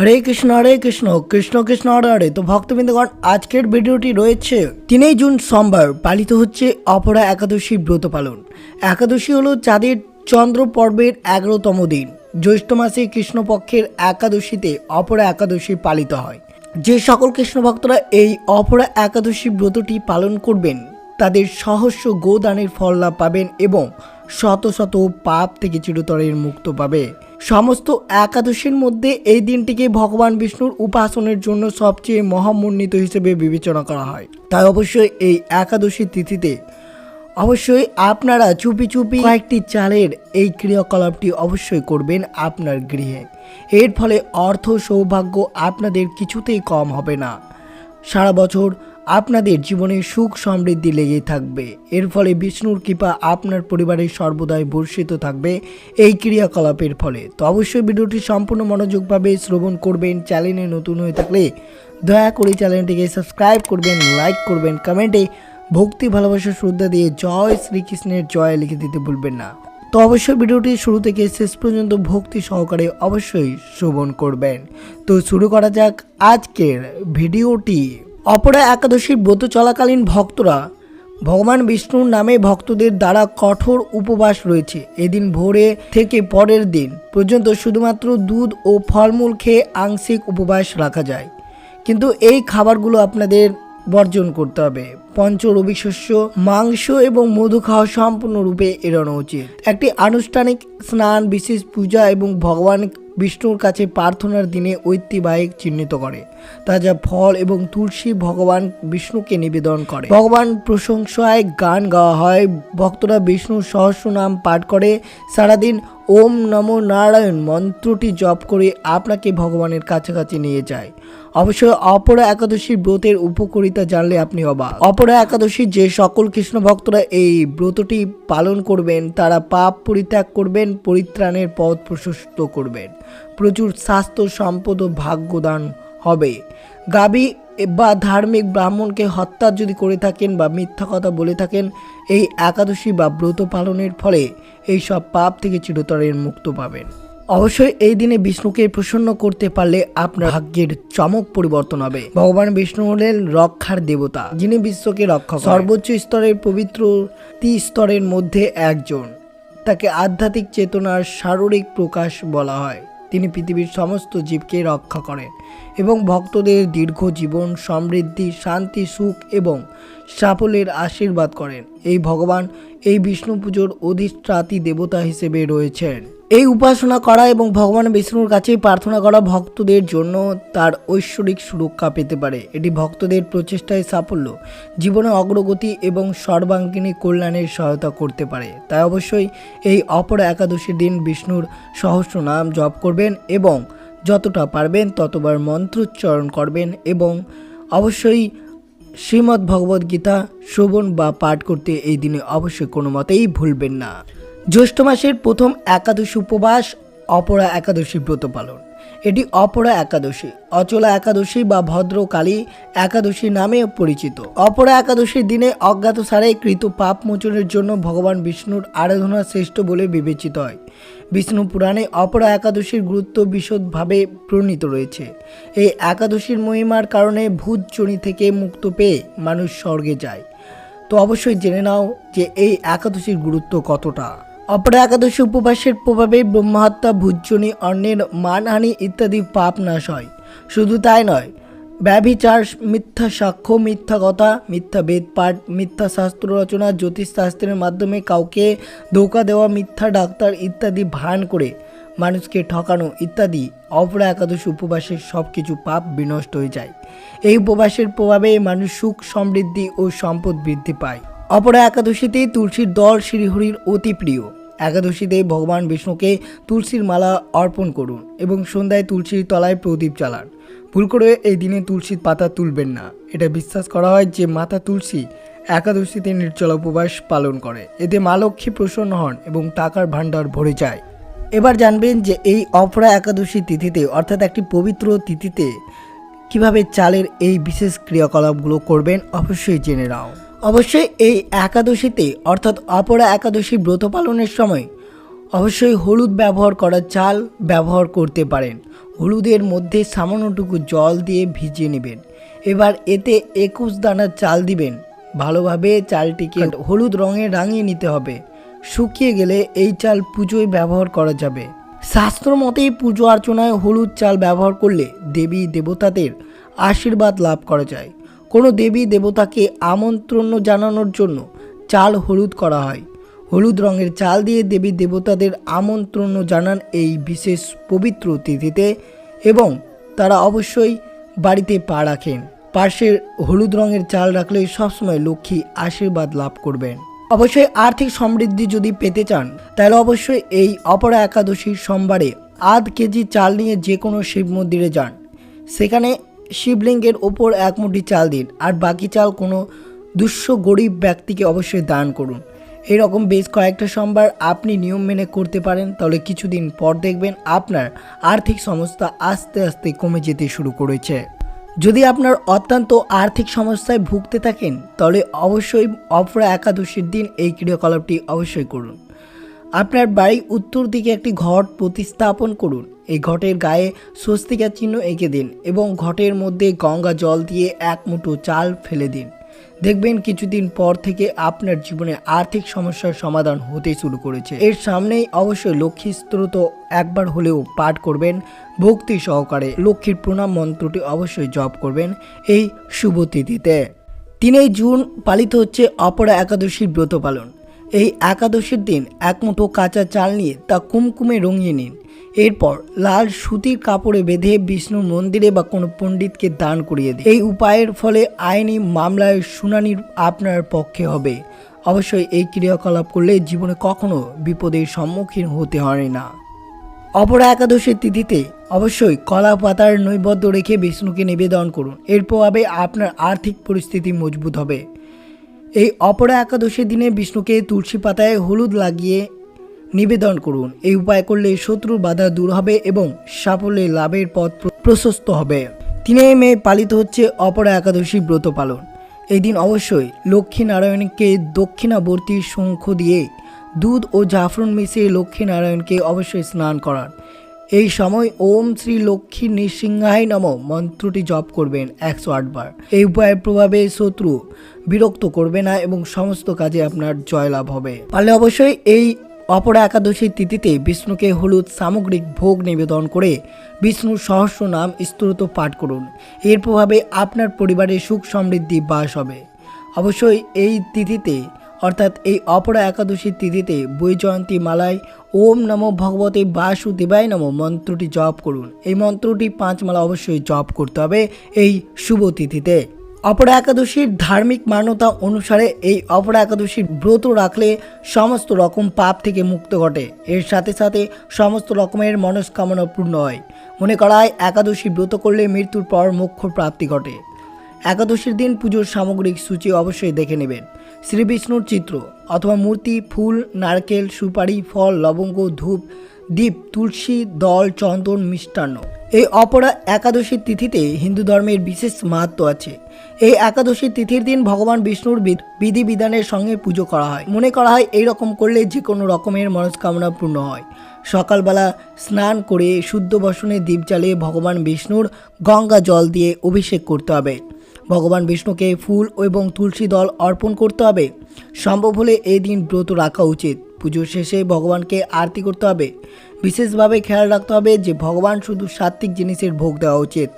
হরে কৃষ্ণ হরে কৃষ্ণ কৃষ্ণ কৃষ্ণ, হরে হরে। তো ভক্তবৃন্দগণ, আজকের ভিডিওটি রয়েছে তিনই জুন সোমবার, পালিত হচ্ছে অপরা একাদশী ব্রত পালন। একাদশী হলো চাঁদের চন্দ্র পর্বের এগারোতম দিন। জ্যৈষ্ঠ মাসে কৃষ্ণপক্ষের একাদশীতে অপরা একাদশী পালিত হয়। যে সকল কৃষ্ণ ভক্তরা এই অপরা একাদশী ব্রতটি পালন করবেন, তাদের সহস্র গোদানের ফল লাভ পাবেন এবং শত শত পাপ থেকে চিরতরের মুক্ত পাবে। সমস্ত একাদশীর মধ্যে এই দিনটিকে ভগবান বিষ্ণুর উপাসনের জন্য সবচেয়ে মহামণ্ডিত হিসেবে বিবেচনা করা হয়। তাই অবশ্যই এই একাদশী তিথিতে অবশ্যই আপনারা চুপি চুপি কয়েকটি চালের এই ক্রিয়াকলাপটি অবশ্যই করবেন আপনার গৃহে। এর ফলে অর্থ সৌভাগ্য আপনাদের কিছুতেই কম হবে না। সারা বছর আপনাদের জীবনে সুখ সমৃদ্ধি লেগে থাকবে। এর ফলে বিষ্ণুর কৃপা আপনার পরিবারের সর্বদাই বর্ষিত থাকবে এই ক্রিয়াকলাপের ফলে। তো অবশ্যই ভিডিওটি সম্পূর্ণ মনোযোগভাবে শ্রবণ করবেন, চ্যানেলে নতুন হয়ে থাকলে দয়া করে চ্যানেলটিকে সাবস্ক্রাইব করবেন, লাইক করবেন, কমেন্টে ভক্তি, ভালোবাসা, শ্রদ্ধা দিয়ে জয় শ্রীকৃষ্ণের জয় লিখে দিতে ভুলবেন না। তো অবশ্যই ভিডিওটি শুরু থেকে শেষ পর্যন্ত ভক্তি সহকারে অবশ্যই শ্রবণ করবেন। তো শুরু করা যাক আজকের ভিডিওটি। অপরা একাদশীর ব্রত চলাকালীন ভক্তরা ভগবান বিষ্ণুর নামে ভক্তদের দ্বারা কঠোর উপবাস রয়েছে। এদিন ভোরে থেকে পরের দিন পর্যন্ত শুধুমাত্র দুধ ও ফলমূল খেয়ে আংশিক উপবাস রাখা যায়। কিন্তু এই খাবারগুলো আপনাদের বর্জন করতে হবে। পঞ্চ রবি শস্য মাংস এবং মধু খাওয়া সম্পূর্ণরূপে এড়ানো উচিত। একটি আনুষ্ঠানিক স্নান, বিশেষ পূজা এবং ভগবান বিষ্ণুর কাছে প্রার্থনার দিনে ঐতিবাহিক চিহ্নিত করে। তাজা ফল এবং তুলসী ভগবান বিষ্ণুকে নিবেদন করে। ভগবান প্রশংসায় গান গাওয়া হয়। ভক্তরা বিষ্ণুর সহস্র নাম পাঠ করে। সারাদিন ওম নমো নারায়ণ মন্ত্রটি জপ করে আপনাকে ভগবানের কাছাকাছি নিয়ে যায়। অবশ্যই অপরা একাদশীর ব্রতের উপকারিতা জানলে আপনি অবাক। অপরা একাদশী যে সকল কৃষ্ণ ভক্তরা এই ব্রতটি পালন করবেন, তারা পাপ পরিত্যাগ করবেন, পরিত্রাণের পথ প্রশস্ত করবেন। প্রচুর স্বাস্থ্য, সম্পদ ও ভাগ্যদান হবে। গাবি বা ধার্মিক ব্রাহ্মণকে হত্যা যদি করে থাকেন বা মিথ্যা কথা বলে থাকেন, এই একাদশী বা ব্রত পালনের ফলে এই সব পাপ থেকে চিরতরের মুক্ত পাবেন। অবশ্যই এই দিনে বিষ্ণুকে প্রসন্ন করতে পারলে আপনার ভাগ্যের চমক পরিবর্তন হবে। ভগবান বিষ্ণু হলেন রক্ষার দেবতা, যিনি বিশ্বকে রক্ষা সর্বোচ্চ স্তরের পবিত্র তি স্তরের মধ্যে একজন, তাকে আধ্যাত্মিক চেতনার শারীরিক প্রকাশ বলা হয়। তিনি পৃথিবীর সমস্ত জীবকে রক্ষা করেন এবং ভক্তদের দীর্ঘ জীবন সমৃদ্ধি, শান্তি, সুখ এবং সাফল্যের আশীর্বাদ করেন। এই ভগবান এই বিষ্ণু পুজোর অধিষ্ঠাতি দেবতা হিসেবে রয়েছেন। এই উপাসনা করা এবং ভগবান বিষ্ণুর কাছেই প্রার্থনা করা ভক্তদের জন্য তার ঐশ্বরিক সুরক্ষা পেতে পারে। এটি ভক্তদের প্রচেষ্টায় সাফল্য, জীবনে অগ্রগতি এবং সর্বাঙ্গিনী কল্যাণের সহায়তা করতে পারে। তাই অবশ্যই এই অপর একাদশীর দিন বিষ্ণুর সহস্র নাম জপ করবেন এবং যতটা পারবেন ততবার মন্ত্রোচ্চারণ করবেন এবং অবশ্যই শ্রীমদ্ ভগবদ গীতা শ্রবণ বা পাঠ করতে এই দিনে অবশ্যই কোনো মতেই ভুলবেন না। জ্যৈষ্ঠ মাসের প্রথম একাদশী উপবাস, অপরা একাদশী ব্রত পালন। এটি অপরা একাদশী, অচলা একাদশী বা ভদ্রকালী একাদশী নামে পরিচিত। অপরা একাদশীর দিনে অজ্ঞাত সারাই কৃত পাপ মোচনের জন্য ভগবান বিষ্ণুর আরাধনা শ্রেষ্ঠ বলে বিবেচিত হয়। বিষ্ণু পুরাণে অপরা একাদশীর গুরুত্ব বিশদভাবে প্রণীত রয়েছে। এই একাদশীর মহিমার কারণে ভূত চনি থেকে মুক্ত পেয়ে মানুষ স্বর্গে যায়। তো অবশ্যই জেনে নাও যে এই একাদশীর গুরুত্ব কতটা। অপরা একাদশী উপবাসের প্রভাবে ব্রহ্মহত্যা ভুজনি অন্যের মানহানি ইত্যাদি পাপ নাশ হয়। শুধু তাই নয় ব্যভিচার, মিথ্যা সাক্ষ্য, মিথ্যা কথা, মিথ্যা বেদ পাঠ, মিথ্যা শাস্ত্র রচনা জ্যোতিষশাস্ত্রের মাধ্যমে কাউকে ধোকা দেওয়া, মিথ্যা ডাক্তার ইত্যাদি ভান করে মানুষকে ঠকানো ইত্যাদি অপরা একাদশী উপবাসের সব কিছু পাপ বিনষ্ট হয়ে যায়। এই উপবাসের প্রভাবে মানুষ সুখ, সমৃদ্ধি ও সম্পদ বৃদ্ধি পায়। অপরা একাদশীতে তুলসীর দল শ্রীহরির অতি প্রিয়। একাদশীতে ভগবান বিষ্ণুকে তুলসীর মালা অর্পণ করুন এবং সন্ধ্যায় তুলসীর তলায় প্রদীপ জ্বালান। ভুল করে এই দিনে তুলসীর পাতা তুলবেন না। এটা বিশ্বাস করা হয় যে মাতা তুলসী একাদশীতে নির্জলা উপবাস পালন করে। এতে মা লক্ষ্মী প্রসন্ন হন এবং টাকার ভাণ্ডার ভরে যায়। এবার জানবেন যে এই অপরা একাদশী তিথিতে, অর্থাৎ একটি পবিত্র তিথিতে, কীভাবে চালের এই বিশেষ ক্রিয়াকলাপগুলো করবেন অবশ্যই জেনে নাও। অবশ্যই এই একাদশীতে, অর্থাৎ অপরা একাদশী ব্রত পালনের সময়, অবশ্যই হলুদ ব্যবহার করা চাল ব্যবহার করতে পারেন। হলুদের মধ্যে সামান্যটুকু জল দিয়ে ভিজিয়ে নেবেন। এবার এতে একুশ দানা চাল দিবেন। ভালোভাবে চালটিকে হলুদ রঙে রাঙিয়ে নিতে হবে। শুকিয়ে গেলে এই চাল পুজোয় ব্যবহার করা যাবে। শাস্ত্র মতে পুজো অর্চনায় হলুদ চাল ব্যবহার করলে দেবী দেবতাদের আশীর্বাদ লাভ করা যায়। কোনো দেবী দেবতাকে আমন্ত্রণ জানানোর জন্য চাল হলুদ করা হয়। হলুদ রঙের চাল দিয়ে দেবী দেবতাদের আমন্ত্রণ জানান এই বিশেষ পবিত্র তিথিতে এবং তারা অবশ্যই বাড়িতে পা রাখেন। পাশের হলুদ রঙের চাল রাখলে সবসময় লক্ষ্মী আশীর্বাদ লাভ করবেন। অবশ্যই আর্থিক সমৃদ্ধি যদি পেতে চান, তাহলে অবশ্যই এই অপরা একাদশীর সোমবারে আধ কেজি চাল নিয়ে যে কোনো শিব মন্দিরে যান। সেখানে শিবলিঙ্গের ওপর এক মুঠি চাল দিন, আর বাকি চাল কোনো দুঃস্ব গরিব ব্যক্তিকে অবশ্যই দান করুন। এরকম বেশ কয়েকটা সোমবার আপনি নিয়ম মেনে করতে পারেন, তাহলে কিছুদিন পর দেখবেন আপনার আর্থিক সমস্যা আস্তে আস্তে কমে যেতে শুরু করেছে। যদি আপনার অত্যন্ত আর্থিক সমস্যায় ভুগতে থাকেন, তাহলে অবশ্যই অপরা একাদশীর দিন এই ক্রিয়াকলাপটি অবশ্যই করুন। আপনার বাড়ির উত্তর দিকে একটি ঘট প্রতিস্থাপন করুন। এই ঘটের গায়ে স্বস্তিকা চিহ্ন এঁকে দিন এবং ঘটের মধ্যে গঙ্গা জল দিয়ে এক মুঠো চাল ফেলে দিন। দেখবেন কিছুদিন পর থেকে আপনার জীবনে আর্থিক সমস্যার সমাধান হতে শুরু করেছে। এর সামনেই অবশ্যই লক্ষ্মী স্তোত্র একবার হলেও পাঠ করবেন ভক্তি সহকারে। লক্ষ্মীর প্রণাম মন্ত্রটি অবশ্যই জপ করবেন এই শুভ তিথিতে। তিনই জুন পালিত হচ্ছে অপরা একাদশীর ব্রত পালন। এই একাদশীর দিন এক মুঠো কাঁচা চাল নিয়ে তা কুমকুমে রঙিয়ে নিন। এরপর লাল সুতির কাপড়ে বেঁধে বিষ্ণু মন্দিরে বা কোনো পণ্ডিতকে দান করিয়ে দিন এই উপায়ের ফলে আইনি মামলায় শুনানির আপনার পক্ষে হবে। অবশ্যই এই ক্রিয়াকলাপ করলে জীবনে কখনো বিপদের সম্মুখীন হতে হয় না। অপরা একাদশীর তিথিতে অবশ্যই কলা পাতার নৈবদ্য রেখে বিষ্ণুকে নিবেদন করুন। এর প্রভাবে আপনার আর্থিক পরিস্থিতি মজবুত হবে। এই অপরা একাদশীর দিনে বিষ্ণুকে তুলসী পাতায় হলুদ লাগিয়ে নিবেদন করুন। এই উপায় করলে শত্রুর বাধা দূর হবে এবং সাফল্যে লাভের পথ প্রশস্ত হবে। তিনই মে পালিত হচ্ছে অপরা একাদশী ব্রত পালন। এই দিন অবশ্যই লক্ষ্মী নারায়ণকে দক্ষিণাবর্তী শঙ্খ দিয়ে দুধ ও জাফরন মিশিয়ে লক্ষ্মী নারায়ণকে অবশ্যই স্নান করান। এই সময় ওম শ্রী লক্ষ্মী নৃসিংহাই নম মন্ত্রটি জপ করবেন একশো আটবার এই উপায়ের প্রভাবে শত্রু বিরক্ত করবে না এবং সমস্ত কাজে আপনার জয়লাভ হবে। পারলে অবশ্যই এই অপরা একাদশীর তিথিতে বিষ্ণুকে হলুদ সামগ্রিক ভোগ নিবেদন করে বিষ্ণুর সহস্র নাম স্তোত্র পাঠ করুন। এর প্রভাবে আপনার পরিবারে সুখ সমৃদ্ধি বাস হবে। অবশ্যই এই তিথিতে, অর্থাৎ এই অপরা একাদশীর তিথিতে বৈজয়ন্তী মালায় ওম নমো ভগবতে বাসুদেবায় নমো মন্ত্রটি জপ করুন। এই মন্ত্রটি পাঁচ মালা অবশ্যই জপ করতে হবে এই শুভ তিথিতে। অপরা একাদশীর ধার্মিক মান্যতা অনুসারে এই অপরা একাদশীর ব্রত রাখলে সমস্ত রকম পাপ থেকে মুক্ত ঘটে। এর সাথে সাথে সমস্ত রকমের মনস্কামনা পূর্ণ হয়। মনে করা হয় একাদশী ব্রত করলে মৃত্যুর পর মোক্ষ প্রাপ্তি ঘটে। একাদশীর দিন পুজোর সামগ্রিক সূচি অবশ্যই দেখে নেবেন। শ্রী বিষ্ণুর চিত্র অথবা মূর্তি, ফুল, নারকেল, সুপারি, ফল, লবঙ্গ, ধূপ দ্বীপ তুলসী, দল, চন্দন মিষ্টান্ন। এই অপরা একাদশীর তিথিতে হিন্দু ধর্মের বিশেষ মাহাত্ম আছে। এই একাদশীর তিথির দিন ভগবান বিষ্ণুর বিধ- বিধিবিধানের সঙ্গে পুজো করা হয়। মনে করা হয় এই রকম করলে যে কোনো রকমের মনস্কামনা পূর্ণ হয়। সকালবেলা স্নান করে শুদ্ধ বসনে দীপ জ্বালিয়ে ভগবান বিষ্ণুর গঙ্গা জল দিয়ে অভিষেক করতে হবে। ভগবান বিষ্ণুকে ফুল এবং তুলসী দল অর্পণ করতে হবে। সম্ভব হলে এই দিন ব্রত রাখা উচিত। পুজোর শেষে ভগবানকে আরতি করতে হবে। বিশেষভাবে খেয়াল রাখতে হবে যে ভগবান শুধু সাত্ত্বিক জিনিসের ভোগ দেওয়া উচিত।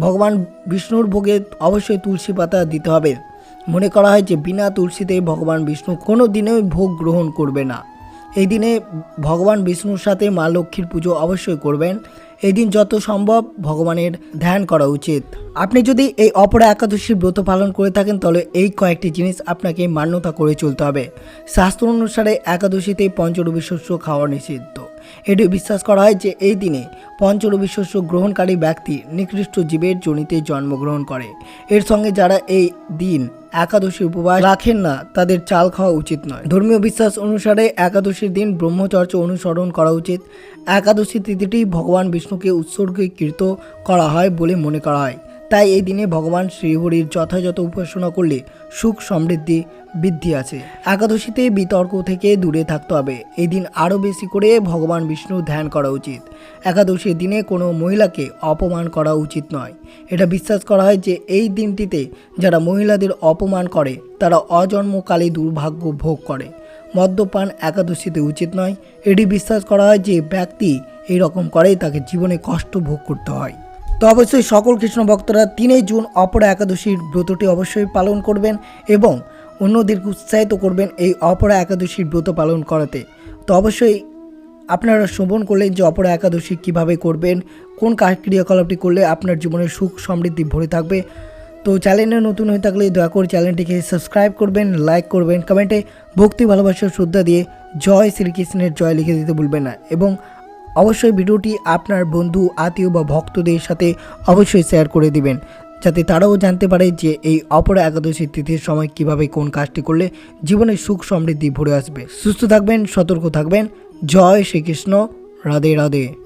ভগবান বিষ্ণুর ভোগে অবশ্যই তুলসী পাতা দিতে হবে। মনে করা হয় যে বিনা তুলসীতে ভগবান বিষ্ণু কোনো দিনেই ভোগ গ্রহণ করবে না। এই দিনে ভগবান বিষ্ণুর সাথে মা লক্ষ্মীর পুজো অবশ্যই করবেন। এই দিন যত সম্ভব ভগবানের ধ্যান করা উচিত। আপনি যদি এই অপরা একাদশীর ব্রত পালন করে থাকেন, তাহলে এই কয়েকটি জিনিস আপনাকে মান্যতা করে চলতে হবে। শাস্ত্র অনুসারে একাদশীতে পঞ্চরবি শস্য খাওয়া নিষিদ্ধ। এটি বিশ্বাস করা হয় যে এই দিনে পঞ্চরবি শস্য গ্রহণকারী ব্যক্তি নিকৃষ্ট জীবের জনিতে জন্মগ্রহণ করে। এর সঙ্গে যারা এই দিন একাদশী উপবাস রাখেন না, তাদের চাল খাওয়া উচিত নয়। ধর্মীয় বিশ্বাস অনুসারে একাদশীর দিন ব্রহ্মচর্য অনুসরণ করা উচিত। একাদশী তিথিটি ভগবান বিষ্ণুকে উৎসর্গীকৃত করা হয় বলে মনে করা হয়। তাই এই দিনে ভগবান শ্রীহরির যথাযথ উপাসনা করলে সুখ সমৃদ্ধি বৃদ্ধি আছে। একাদশীতে বিতর্ক থেকে দূরে থাকতে হবে। এই দিন আরও বেশি করে ভগবান বিষ্ণু ধ্যান করা উচিত। একাদশীর দিনে কোনো মহিলাকে অপমান করা উচিত নয়। এটা বিশ্বাস করা হয় যে এই দিনটিতে যারা মহিলাদের অপমান করে, তারা অজন্মকালে দুর্ভাগ্য ভোগ করে। মদ্যপান একাদশীতে উচিত নয়। এটি বিশ্বাস করা হয় যে ব্যক্তি এই রকম করে তাকে জীবনে কষ্ট ভোগ করতে হয়। তো অবশ্যই সকল কৃষ্ণ ভক্তরা তিনই জুন অপরা একাদশীর ব্রতটি অবশ্যই পালন করবেন এবং অন্যদেরকে উৎসাহিত করবেন এই অপরা একাদশীর ব্রত পালন করাতে। তো অবশ্যই আপনারা শ্রবণ করলেন যে অপরা একাদশী কীভাবে করবেন, কোন ক্রিয়াকলাপটি করলে আপনার জীবনে সুখ সমৃদ্ধি ভরে থাকবে। তো চ্যানেলে নতুন হয়ে থাকলে দয়া করে চ্যানেলটিকে সাবস্ক্রাইব করবেন, লাইক করবেন, কমেন্টে ভক্তি, ভালোবাসা, শ্রদ্ধা দিয়ে জয় শ্রীকৃষ্ণের জয় লিখে দিতে ভুলবেন না। এবং অবশ্যই ভিডিওটি আপনার বন্ধু, আত্মীয় বা ভক্তদের সাথে অবশ্যই শেয়ার করে দিবেন, যাতে তারাও জানতে পারে যে এই অপরা একাদশী তিথির সময় কীভাবে কোন কাজটি করলে জীবনে সুখ সমৃদ্ধি ভরে আসবে। সুস্থ থাকবেন, সতর্ক থাকবেন। জয় শ্রীকৃষ্ণ। রাধে রাধে।